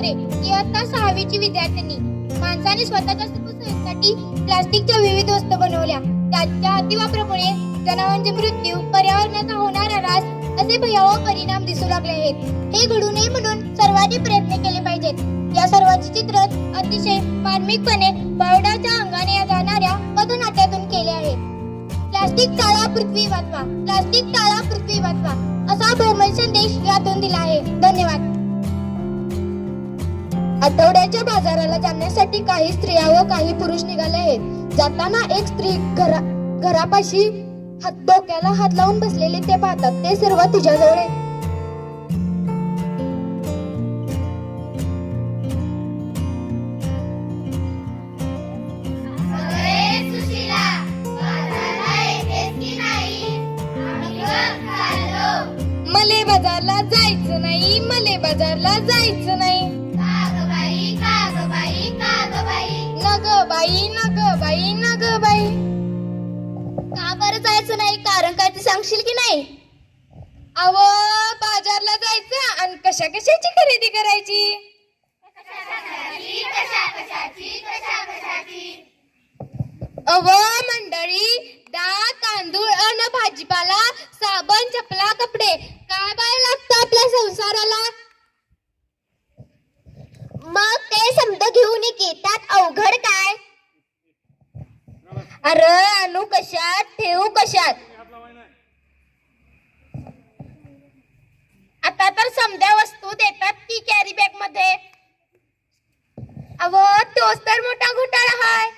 म्हात्रे इयत्ता सहावीची विद्यार्थिनी. माणसाने स्वतःच्या सुखसोयीसाठी प्लास्टिकच्या विविध वस्तू बनवल्या. त्याच्या अतिवापरामुळे जनावरांचे मृत्यू पर्यावरणाचा होणारा ऱ्हास असे भयावह परिणाम दिसू लागले आहेत. हे घडू नये म्हणून सर्वांनी प्रयत्न केले पाहिजेत. या सर्वांचे चित्र अतिशय मार्मिकपणे बावडाच्या अंगाने जाणाऱ्या पदनाट्यातून केले आहे प्लास्टिक टाळा पृथ्वी वाचवा. प्लास्टिक टाळा पृथ्वी वाचवा. असा बहुमत संदेश यातून दिला आहे. धन्यवाद. आठवड्याच्या बाजाराला जाण्यासाठी काही स्त्रिया व काही पुरुष निघाले आहेत. जाताना एक स्त्री घरा घरापाशी हात डोक्याला हात लावून बसलेले ते पाहतात. ते सर्व तुझ्याजवळ आहे मले बाजारला जायचं नाही मले बाजारला जायचं नाही. सांगशील की नाही? अव बाजारला जायचं आणि कशा कशाची खरेदी करायची? अव मंडळी डाळ तांदूळ अन भाजीपाला साबण चपला कपडे काय बाय लागतं आपल्या संसाराला? मग ते समज घेऊन ये की त्यात अवघड काय? अरे आणू कशात? ठेवू कशात? आता तर समद्या वस्तू देतात की कॅरी बॅगमध्ये. अव तोच तर मोठा घोटाळा हाय.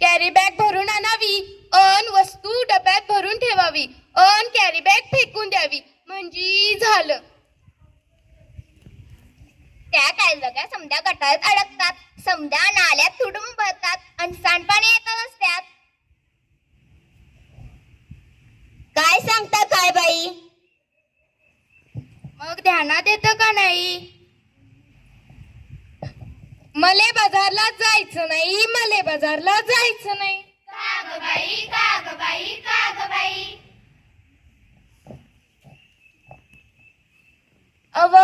कॅरी बॅग भरून आणावी अन वस्तू डब्यात भरून ठेवावी अन कॅरी बॅग फेकून द्यावी म्हणजे झालं. त्या काय जगा समध्या गटात अडकतात समध्या नाल्यात तुडून भरतात आणि सांडपाणी येतात असतात काय सांगता काय बाई? मग ध्यानात येतं का नाही? मले बाजारला जायचं नाही मले बाजारला जायचं नाही. अव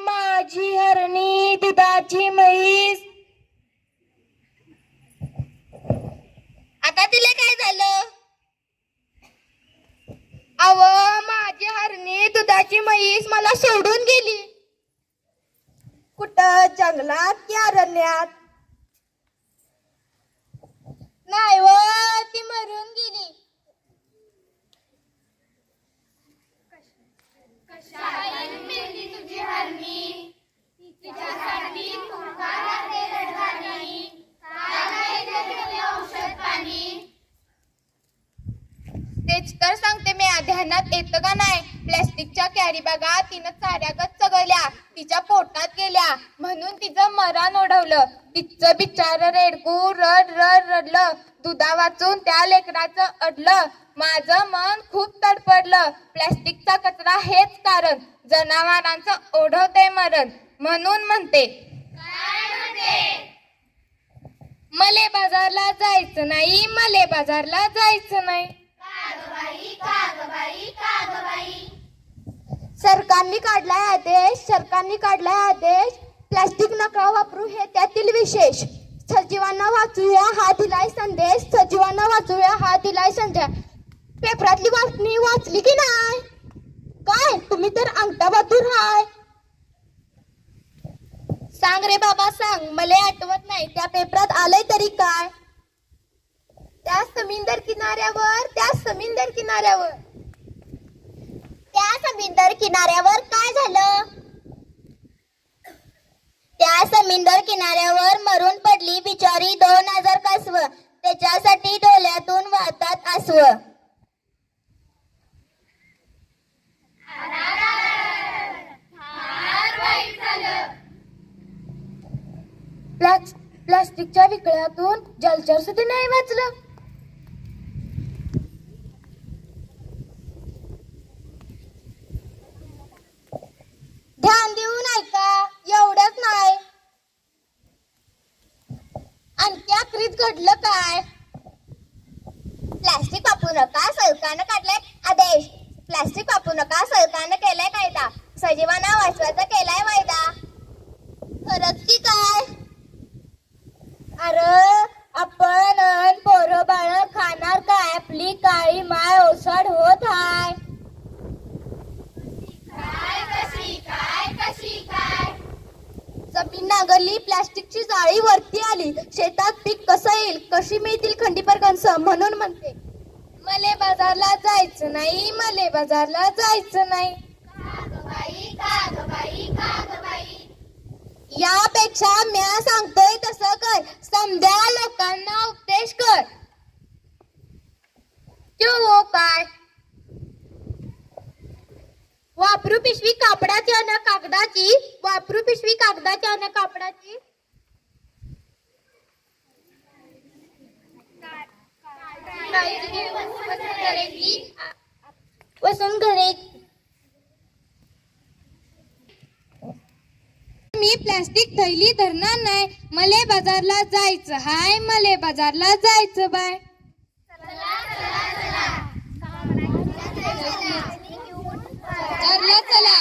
माझी हरणी दुधाची म्हैस आता तिला काय झालं अव माझी हरणी दुधाची म्हैस मला सोडून गेली. कुठं? जंगलात की अरण्यात? नाही व ती मरून गेली. तेच तर सांगते मी ध्यानात येतं का नाही? प्लॅस्टिकच्या कॅरी बॅगा तिनं चाऱ्यागत चगळल्या तिच्या पोटात गेल्या. म्हणून तिचं मरण ओढवलं. तिचं बिचार रेडकू रड रड रडलं. दुधा वाचून त्या लेकराचं अडलं. माझं मन खूप तडपडलं. प्लॅस्टिकचा कचरा हेच कारण. जनावरांचं ओढवते मरण. म्हणून म्हणते. मले बाजारला जायचं नाही. मले बाजारला जायचं नाही. सरकारने काढलाय आदेश सरकारने काढलाय आदेश. प्लास्टिक नका वापरू हे त्यातील विशेष. सजीवांना वाचूया हा दिलाय संदेश. सजीवांना वाचूया हा दिलाय संदेश. पेपरातली बातमी वाचली की नाही? काय? तुम्ही तर अंगठा बहादूर हाय. सांग रे बाबा सांग. मला आठवत नाही. त्या पेपरात आलंय तरी काय? त्या समिंदर किनाऱ्यावर त्या समिंदर किनाऱ्यावर. त्या समुद्र किनाऱ्यावर काय झालं? त्या समुद्र किनाऱ्यावर मरून पडली बिचारी दोन हजार कासव. त्याच्यासाठी डोल्यातून वाहतात आसव प्लास- प्लास्टिकच्या विकळ्यातून जलचर सुद्धा नाही वाचलं. घडलं काय? प्लास्टिक वापरू नका सरकारनं काढलाय. आदेश प्लास्टिक वापरू नका सरकारनं केलाय कायदा. सजीवांना वाचवायचा केलाय वायदा खरंच की काय अरे आपण अन पोरं बाळ खाणार काय आपली काळी माय ओसाड होत हाय जमीन नांगरली प्लास्टिकची जाळी वरती आली. शेतात पीक कसं येईल कशी मिळतील खंडीपर कणस म्हणून म्हणते. मले बाजारला जायचं नाही मले बाजारला जायचं नाही. यापेक्षा म्या सांगतोय तसं कर. समध्या लोकांना उपदेश कर. क्यों हो काय? वापरू पिशवी कापडाची अन कागदाची? वापरू पिशवी कागदाची अन कापडाची वसुंधरे मी प्लास्टिक थैली धरणार नाही. मले बाजारला जायचं हाय मले बाजारला जायचं बाय. चला चला.